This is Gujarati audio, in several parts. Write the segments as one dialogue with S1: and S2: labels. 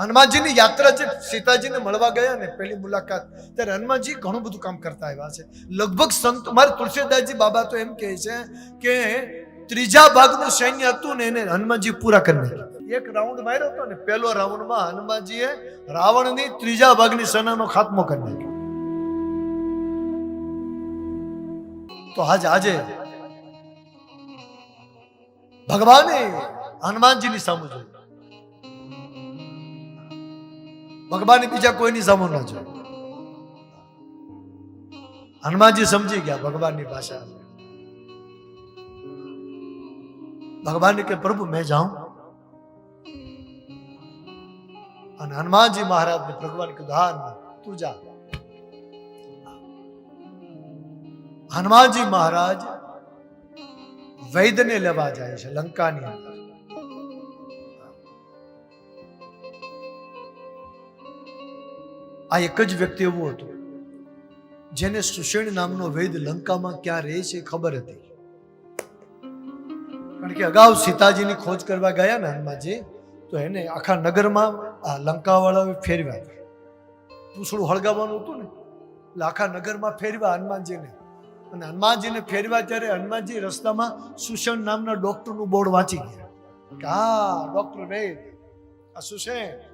S1: હનુમાનજીની યાત્રા જે સીતાજીને મળવા ગયા ને પહેલી મુલાકાત. ત્યારે હનુમાનજી ઘણું બધું કામ કરતા આવ્યા છે. લગભગ સંત, મારે તુલસીદાસજી બાબા તો એમ કહે છે કે ત્રીજા ભાગનું સૈન્ય હતું ને એને હનુમાનજી પૂરા કરી નાખ્યું. એક રાઉન્ડ માર્યો હતો ને, પહેલો રાઉન્ડમાં હનુમાનજીએ રાવણની ત્રીજા ભાગની સેનાનો ખાત્મો કરી નાખ્યો. તો આજે આજે ભગવાને હનુમાનજીની સામુ જોયું. ભગવાન બીજા કોઈની સામુ ન જોયું હનુમાનજી સમજી ગયા ભગવાનની ભાષા ભગવાન કે પ્રભુ મેં જાઉં. અને હનુમાનજી મહારાજ ને ભગવાન કીધું હા હનુમાન, તું જા. હનુમાનજી મહારાજ વૈદ્યને લેવા જાય છે લંકાની અંદર. આ એક જ વ્યક્તિ એવું હતું, જેને સુષેણ નામનો વૈદ લંકામાં ક્યાં રહે છે ખબર હતી. કારણ કે અગાઉ સીતાજીની ખોજ કરવા ગયા ને હનુમાનજી, તો એને આખા નગરમાં આ લંકાવાળાઓએ ફેરવ્યા. પૂછડું હળગાવવાનું હતું ને, એટલે આખા નગરમાં ફેરવ્યા હનુમાનજીને. અને હનુમાનજીને ફેરવ્યા ત્યારે હનુમાનજી રસ્તામાં સુષણ નામના ડોક્ટરનું બોર્ડ વાંચી ગયા. કે, હા, ડોક્ટર વેદ, આ સુષેણ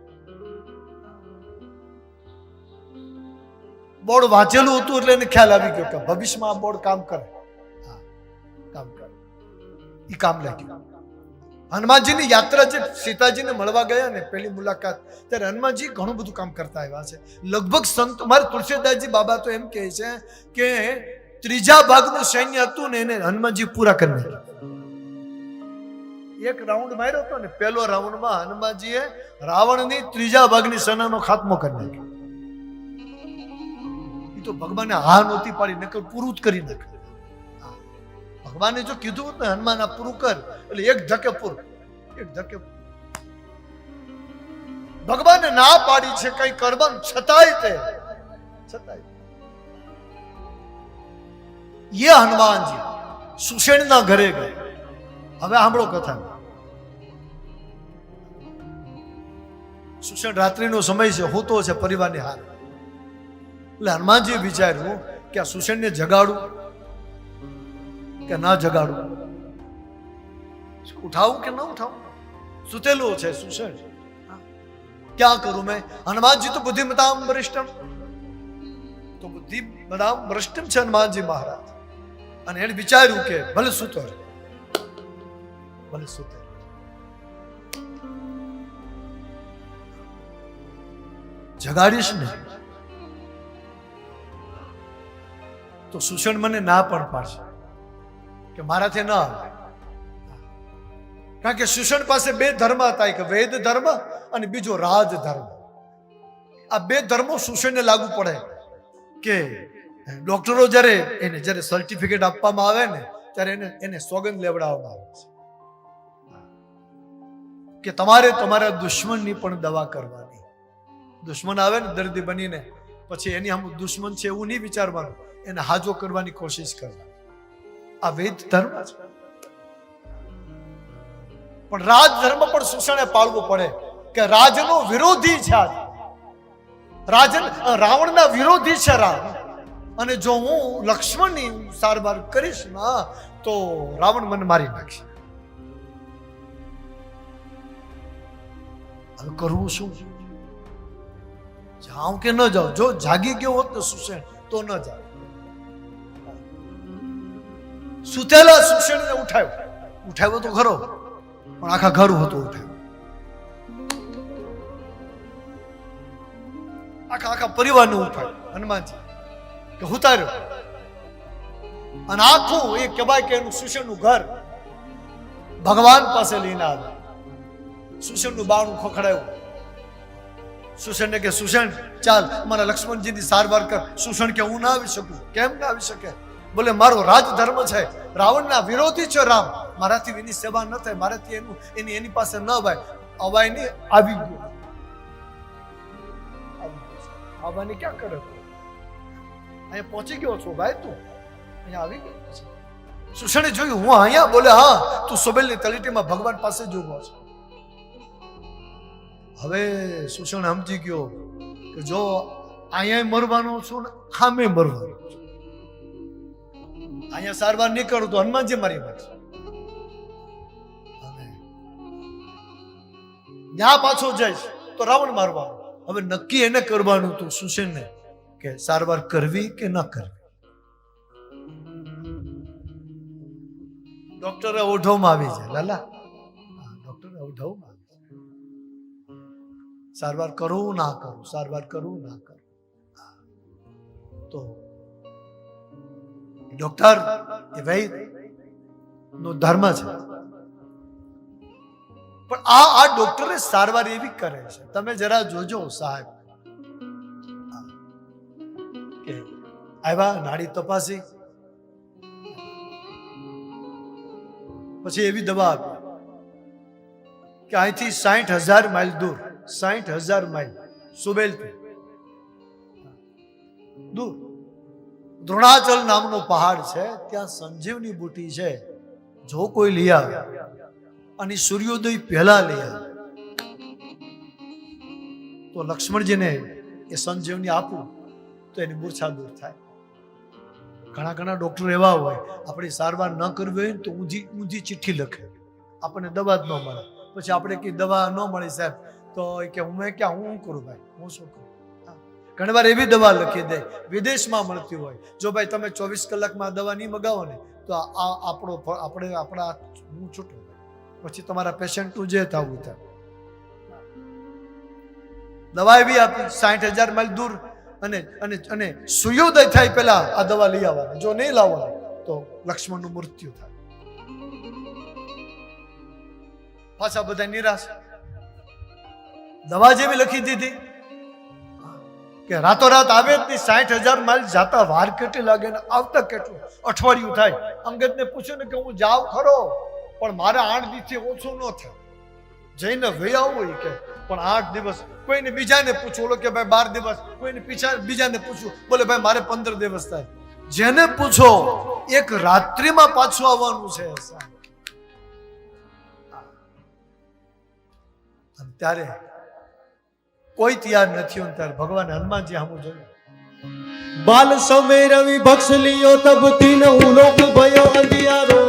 S1: બોર્ડ વાંચેલું હતું એટલે એને ખ્યાલ આવી ગયો કે ભવિષ્યમાં આ બોર્ડ કામ કરે. હા, કામ કરે. એ કામ લાગ્યું. હનુમાનજીની યાત્રા જે સીતાજીને મળવા ગયા ને પહેલી મુલાકાત. ત્યારે હનુમાનજી ઘણું બધું કામ કરતા આવ્યા છે. લગભગ સંત, મારે તુલસીદાસજી બાબા તો એમ કહે છે કે ત્રીજા ભાગનું સૈન્ય હતું ને એને હનુમાનજી પૂરા કરી નાખ્યા. એક રાઉન્ડ માર્યો હતો ને, પહેલો રાઉન્ડમાં હનુમાનજીએ રાવણની ત્રીજા ભાગની સેનાનો ખાત્મો કરી નાખ્યો. તો ભગવાને હા નહોતી પાડી, નકર પૂરું જ કરી નાખ્યું ભગવાને જો કીધું ને, હનુમાન, આ પૂરું કર, એટલે એક ધકે પૂરું, એક ધકે ભગવાને ના પાડી છે કઈ કરવાનું, છતાંય તે, છતાંય ये હનુમાનજી સુષેણના ઘરે ગए હવે સાંભળો કથા. સુષેણ રાત્રિનો સમય છે, હોતો છે, પરિવારની હાર. એટલે હનુમાનજીએ વિચાર્યું કે આ સુષેણને જગાડું, કે ના જગાડું. ઉઠાવું કે ના ઉઠાવું? સુતેલો છે સુષેણ ક્યાં કરું મેં? હનુમાનજી તો બુદ્ધિમતામ વરિષ્ઠમ. તો બુદ્ધિ બદામ વરિષ્ઠમ છે હનુમાનજી મહારાજ. અને એને વિચાર્યું કે ભલે સૂતો ભલે સૂતો જગાડીશ ને. તો સુષણ મને ના પણ પાડશે. કે મારાથી ન આવે. કારણ કે સુષણ પાસે બે ધર્મ હતા, એક વેદ ધર્મ અને બીજો રાજ ધર્મ. આ બે ધર્મો સુષણને લાગુ પડે કે ડોક્ટરો જ્યારે એને જ્યારે સર્ટિફિકેટ આપવામાં આવે ને, ત્યારે એને એને સોગંદ લેવડાવવામાં આવે છે. કે તમારે તમારા દુશ્મનની પણ દવા કરવાની. દુશ્મન આવે ને દર્દી બનીને પછી એની આમ દુશ્મન છે એવું નહીં વિચારવાનું. એને હાજો કરવાની કોશિશ કરવાની. આ વેદ ધર્મ છે. પણ રાજ ધર્મ પણ શોષણે પાળવું પડે કે રાજનો વિરોધી છે રાજ રાવણના વિરોધી છે રામ અને જો હું લક્ષ્મણની સારવાર કરીશ ના, તો રાવણ મને મારી નાખશે. હવે કરવું શું? જાઉં કે ન જાઉં જો જાગી ગયો હોત ને સુષેણ તો ન જાવ સુતેલા સુષેણને ઉઠાવ્યો ઉઠાવ્યો તો ખરો, પણ આખા ઘર હતું ઉઠાવ્યું આખા આખા પરિવારને ઉઠાવ્યું હનુમાનજી, કે ઉતાર્યો અને આખું એ કહેવાય કે એનું સુષણનું ઘર ભગવાન પાસે લઈને આવ્યું. સુષણનું બાણું ખોખડાયું. સુષણને કે સુષણ ચાલ, મારા લક્ષ્મણજીની સારવાર કર. સુષણ કે હું ના આવી શકું? કેમ ના આવી શકે? બોલે, મારો રાજ ધર્મ છે. રાવણના વિરોધી છે, રામ. મારાથી એની સેવા ન થાય. મારાથી એનું, એની એની પાસે ન ભાઈ અવાય. નહીં આવી ગયો. આવી આવવાની ક્યાં કરે? અહીંયા પહોંચી ગયો છો ભાઈ તું? અહીંયા આવી ગયો સુષણે જોયું, હું અહીંયા? બોલે, હા, તું સોબેલની તલીટીમાં ભગવાન પાસે જ ઊભો છે. હવે સુષણ સમજી ગયો કે જો અહીંયા મરવાનો છું ને આમે મરવાનો અહીંયા સારવાર નીકળું તો હનુમાનજી મારી અને ત્યાં પાછો જઈશ તો રાવણ મારવાનો. હવે નક્કી એને કરવાનું હતું ને કે સારવાર કરવી કે ન કરવી. ડોક્ટરે ઓઢવમાં આવી જાય લાલા. ડોક્ટરે ઓઢવમાં સારવાર કરું ના કરું સારવાર કરું ના કરું તો ડોક્ટર એ વૈદ નો ધર્મ છે પણ આ આ ડોક્ટરે સારવાર એવી કરે છે તમે જરા જોજો સાહેબ કે આવ્યા નાડી તપાસી પછી એવી દવા આપી કે અહીંથી સાઠ હજાર માઇલ દૂર સાઠ હજાર માઇલ સુબેલથી. દૂર. દ્રોણાચલ નામનો પહાડ છે, ત્યાં સંજીવની બુટી છે, જો કોઈ લઈ આવે. અને સૂર્યોદય પહેલા લઈ આવે. તો લક્ષ્મણજીને એ સંજીવની આપું, તો એની મૂર્છા દૂર થાય. ઘણા ઘણા ડોક્ટર એવા હોય, આપણી સારવાર ન કરવી હોય તો ઊંધી ઊંધી ચિઠ્ઠી લખે. આપણને દવા જ ન મળે. પછી આપણે કઈ દવા ન મળી સાહેબ તો કે હું ક્યાં હું કરું ભાઈ? હું શું કરું? ઘણી વાર એવી દવા લખી દે, વિદેશમાં મળતી હોય. જો ભાઈ તમે ચોવીસ કલાકમાં દવા નહીં મગાવો ને, તો આ આપણો આપણે, આપણા હું છૂટું પછી તમારા પેશન્ટનું જે થવું થાય. દવા એવી આપી, સાઠ હજાર માઇલ દૂર અને અને અને સૂર્યોદય થાય પહેલા આ દવા લઈ આવવાની. જો નહીં લાવવાની, તો લક્ષ્મણનું મૃત્યુ થાય. પાછા બધા નિરાશ. દવા જેવી લખી દીધી. કે રાતોરાત આવે જ નહીં, સાઠ હજાર માઇલ જાતા વાર કેટલી લાગે ને આવતા કેટલું? અઠવાડિયું થાય. અંગતને પૂછ્યું ને કે હું જાઉં ખરો, પણ મારે આઠ દિવસથી ઓછું ન થાય. જઈને વહી આવું કે, પણ આઠ દિવસ. કોઈને બીજાને પૂછવું બોલો કે ભાઈ બાર દિવસ. કોઈને પીછા બીજાને પૂછવું બોલે ભાઈ મારે પંદર દિવસ થાય. જેને પૂછો, એક રાત્રિમાં પાછું આવવાનું છે સાહેબ. ત્યારે કોઈ તૈયાર નથી ને ત્યારે ભગવાન હનુમાનજી સામું જોયું.
S2: બાલ સમય રવિ ભક્ષ લિયો તબથી ઉલોક લોક ભયો અંધિયારો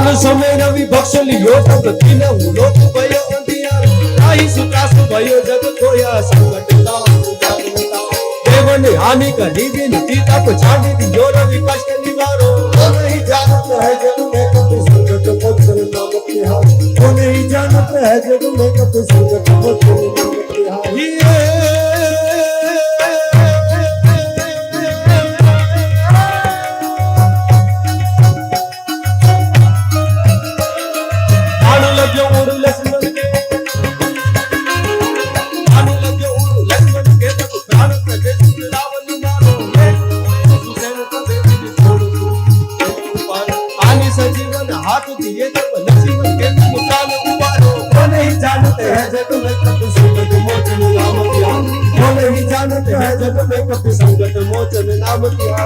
S2: બાલ સમય રવિ ભક્ષ લિયો તબથી ઉલોક લોક ભયો અંધિયારો રાહી સુકાસ ભયો જગ કોયા જાગૃતા हामी कभी भी नीति तक छाड़ी दी जो रवि कष्ट निवारो वो नहीं जानत है जग में कभी संकट पत्थर नाम के हाथ वो नहीं जानत है जग में कभी संकट जग